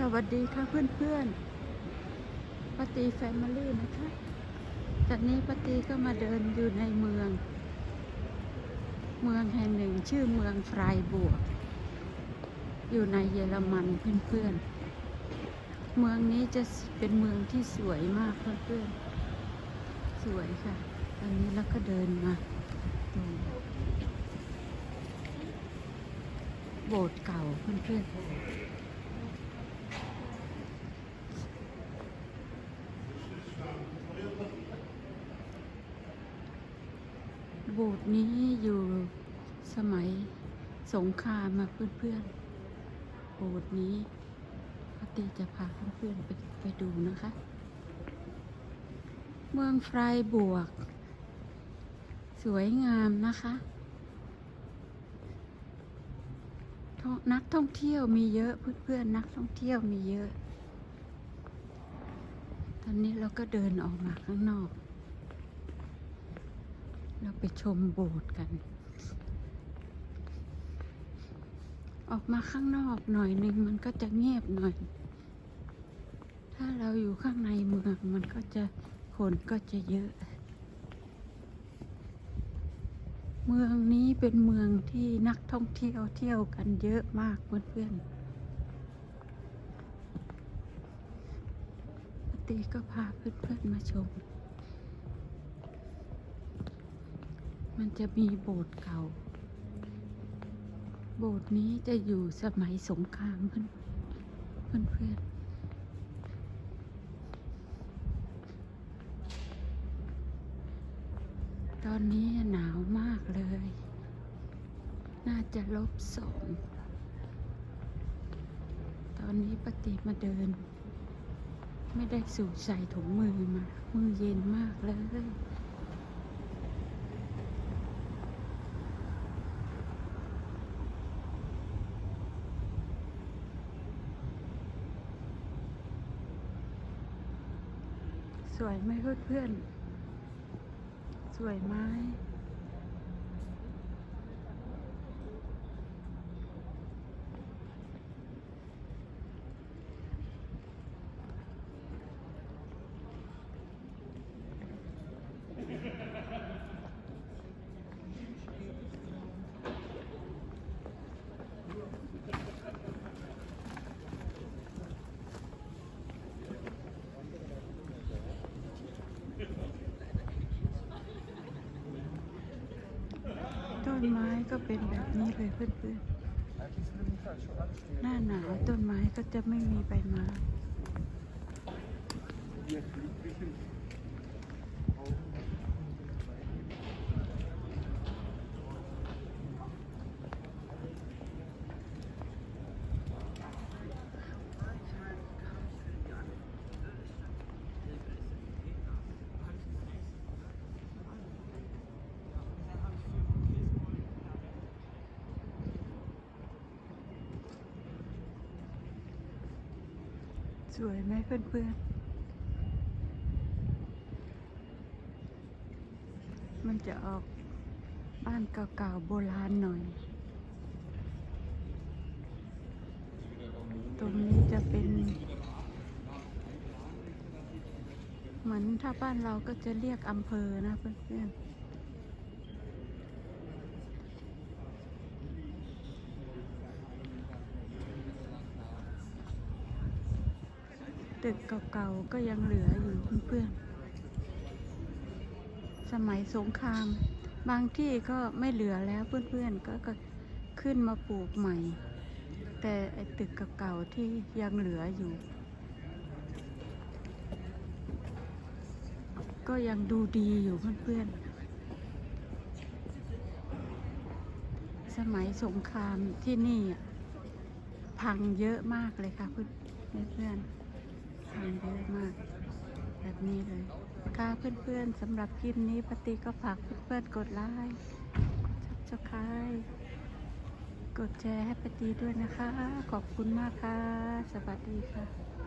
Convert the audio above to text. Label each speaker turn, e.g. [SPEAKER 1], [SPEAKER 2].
[SPEAKER 1] สวัสดีค่ะเพื่อนๆปาตีแฟมิลี่นะคะจากนี้ปาตีก็มาเดินอยู่ในเมือง เมืองแห่งหนึ่งชื่อเมืองฟรายบวก อยู่ในเยอรมันเพื่อนๆ เมืองนี้จะเป็นเมืองที่สวยมากเพื่อนๆ สวยค่ะ ตอนนี้เราก็เดินมาตรงโบสถ์เก่าเพื่อนๆ โบสถ์นี้อยู่สมัยสงครามมาเพื่อนๆ โบสถ์นี้ปฏิจะพาเพื่อนๆไปไปดูนะคะ เมืองไฟรายบวก สวยงามนะคะนักท่องเที่ยวมีเยอะเพื่อนๆนักท่องเที่ยวมีเยอะ ตอนนี้เราก็เดินออกมาข้างนอก เราไปชมโบสถ์กัน ออกมาข้างนอกหน่อยหนึ่งมันก็จะเงียบหน่อย ถ้าเราอยู่ข้างในเมืองมันก็จะคนก็จะเยอะ เมืองนี้เป็นเมืองที่นักท่องเที่ยวเที่ยวกันเยอะมากเพื่อนๆปกติก็พาเพื่อนๆมาชม มันจะมีโบสถ์เก่า โบสถ์นี้จะอยู่สมัยสงครามเพื่อนเพื่อนเพื่อนตอนนี้หนาวมากเลย น่าจะลบสอง ตอนนี้ปฏิมาเดิน ไม่ได้สูดใส่ถุงมือมา มือเย็นมากเลย สวยไหมเพื่อนๆ สวยไหม ต้นไม้ ก็เป็นแบบนี้เลยเพื่อนๆ หน้าหนาวต้นไม้ก็จะไม่มีใบไม้ สวยไหมเพื่อนๆ มันจะออกบ้านเก่าๆโบราณหน่อย ตรงนี้จะเป็นเหมือนถ้าบ้านเราก็จะเรียกอำเภอนะเพื่อนๆ ตึกเก่าๆก็ยังเหลืออยู่เพื่อนๆสมัยสงคราม บางที่ก็ไม่เหลือแล้วเพื่อนๆก็ก็ขึ้นมาปลูกใหม่ แต่ไอ้ตึกเก่าๆที่ยังเหลืออยู่ ก็ยังดูดีอยู่เพื่อนๆสมัยสงครามที่นี่พังเยอะมากเลยค่ะเพื่อนเพื่อน ทานเยอะมาก แบบนี้เลยค่ะเพื่อนๆสำหรับคลิปนี้ปฏิก็ฝากเพื่อนๆกดไลค์กดซับสไครต์กดแชร์ให้ปฏิด้วยนะคะ ขอบคุณมากค่ะ สวัสดีค่ะ